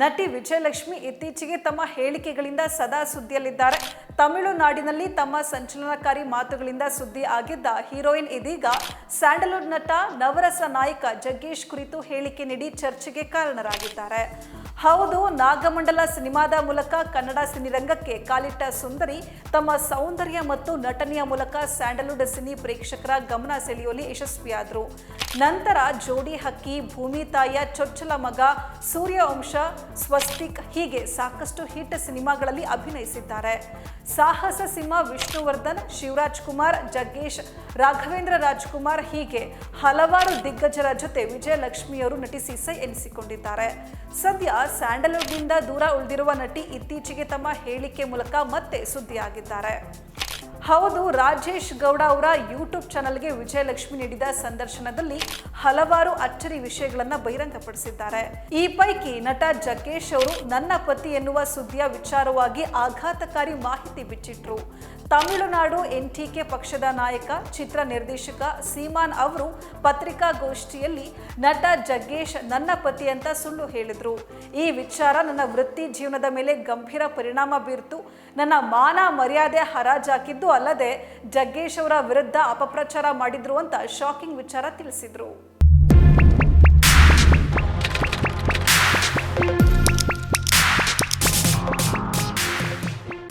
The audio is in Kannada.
ನಟಿ ವಿಜಯಲಕ್ಷ್ಮಿ ಇತ್ತೀಚೆಗೆ ತಮ್ಮ ಹೇಳಿಕೆಗಳಿಂದ ಸದಾ ಸುದ್ದಿಯಲ್ಲಿದ್ದಾರೆ. ತಮಿಳುನಾಡಿನಲ್ಲಿ ತಮ್ಮ ಸಂಚಲನಕಾರಿ ಮಾತುಗಳಿಂದ ಸುದ್ದಿ ಆಗಿದ್ದ ಹೀರೋಯಿನ್ ಇದೀಗ ಸ್ಯಾಂಡಲ್ವುಡ್ ನಟ ನವರಸ ನಾಯಕ ಜಗ್ಗೇಶ್ ಕುರಿತು ಹೇಳಿಕೆ ನೀಡಿ ಚರ್ಚೆಗೆ ಕಾರಣರಾಗಿದ್ದಾರೆ. ಹೌದು, ನಾಗಮಂಡಲ ಸಿನಿಮಾದ ಮೂಲಕ ಕನ್ನಡ ಸಿನಿರಂಗಕ್ಕೆ ಕಾಲಿಟ್ಟ ಸುಂದರಿ ತಮ್ಮ ಸೌಂದರ್ಯ ಮತ್ತು ನಟನೆಯ ಮೂಲಕ ಸ್ಯಾಂಡಲ್ವುಡ್ ಸಿನಿ ಪ್ರೇಕ್ಷಕರ ಗಮನ ಸೆಳೆಯುವಲ್ಲಿ ಯಶಸ್ವಿಯಾದರು. ನಂತರ ಜೋಡಿ ಹಕ್ಕಿ, ಭೂಮಿ ತಾಯಿಯ ಚೊಚ್ಚಲ ಮಗ, ಸೂರ್ಯವಂಶ, ಸ್ವಸ್ತಿಕ್ ಹೀಗೆ ಸಾಕಷ್ಟು ಹಿಟ್ ಸಿನಿಮಾಗಳಲ್ಲಿ ಅಭಿನಯಿಸಿದ್ದಾರೆ. ಸಾಹಸ ಸಿಂಹ ವಿಷ್ಣುವರ್ಧನ್, ಶಿವರಾಜ್ ಕುಮಾರ್, ಜಗ್ಗೇಶ್, ರಾಘವೇಂದ್ರ ರಾಜ್ಕುಮಾರ್ ಹೀಗೆ ಹಲವಾರು ದಿಗ್ಗಜರ ಜೊತೆ ವಿಜಯಲಕ್ಷ್ಮಿಯವರು ನಟಿಸಿ ಸೈ ಎನಿಸಿಕೊಂಡಿದ್ದಾರೆ. ಸದ್ಯ ಸ್ಯಾಂಡಲ್ವುಡ್ನಿಂದ ದೂರ ಉಳಿದಿರುವ ನಟಿ ಇತ್ತೀಚೆಗೆ ತಮ್ಮ ಹೇಳಿಕೆ ಮೂಲಕ ಮತ್ತೆ ಸುದ್ದಿಯಾಗಿದ್ದಾರೆ. ಹೌದು, ರಾಜೇಶ್ ಗೌಡ ಅವರ ಯೂಟ್ಯೂಬ್ ಚಾನಲ್ಗೆ ವಿಜಯಲಕ್ಷ್ಮಿ ನೀಡಿದ ಸಂದರ್ಶನದಲ್ಲಿ ಹಲವಾರು ಅಚ್ಚರಿ ವಿಷಯಗಳನ್ನ ಬಹಿರಂಗಪಡಿಸಿದ್ದಾರೆ. ಈ ಪೈಕಿ ನಟ ಜಗ್ಗೇಶ್ ಅವರು ನನ್ನ ಪತಿ ಎನ್ನುವ ಸುದ್ದಿಯ ವಿಚಾರವಾಗಿ ಆಘಾತಕಾರಿ ಮಾಹಿತಿ ಬಿಚ್ಚಿಟ್ರು. ತಮಿಳುನಾಡು ಎನ್ಟಿಕೆ ಪಕ್ಷದ ನಾಯಕ, ಚಿತ್ರ ನಿರ್ದೇಶಕ ಸೀಮಾನ್ ಅವರು ಪತ್ರಿಕಾಗೋಷ್ಠಿಯಲ್ಲಿ ನಟ ಜಗ್ಗೇಶ್ ನನ್ನ ಪತಿ ಅಂತ ಸುಳ್ಳು ಹೇಳಿದ್ರು. ಈ ವಿಚಾರ ನನ್ನ ವೃತ್ತಿ ಜೀವನದ ಮೇಲೆ ಗಂಭೀರ ಪರಿಣಾಮ ಬೀರ್ತು. ನನ್ನ ಮಾನ ಮರ್ಯಾದೆ ಹರಾಜಾಕಿದ್ದು ಅಲ್ಲದೆ ಜಗ್ಗೇಶ್ ಅವರ ವಿರುದ್ಧ ಅಪಪ್ರಚಾರ ಮಾಡಿದ್ರು ಅಂತ ಶಾಕಿಂಗ್ ವಿಚಾರ ತಿಳಿಸಿದ್ರು.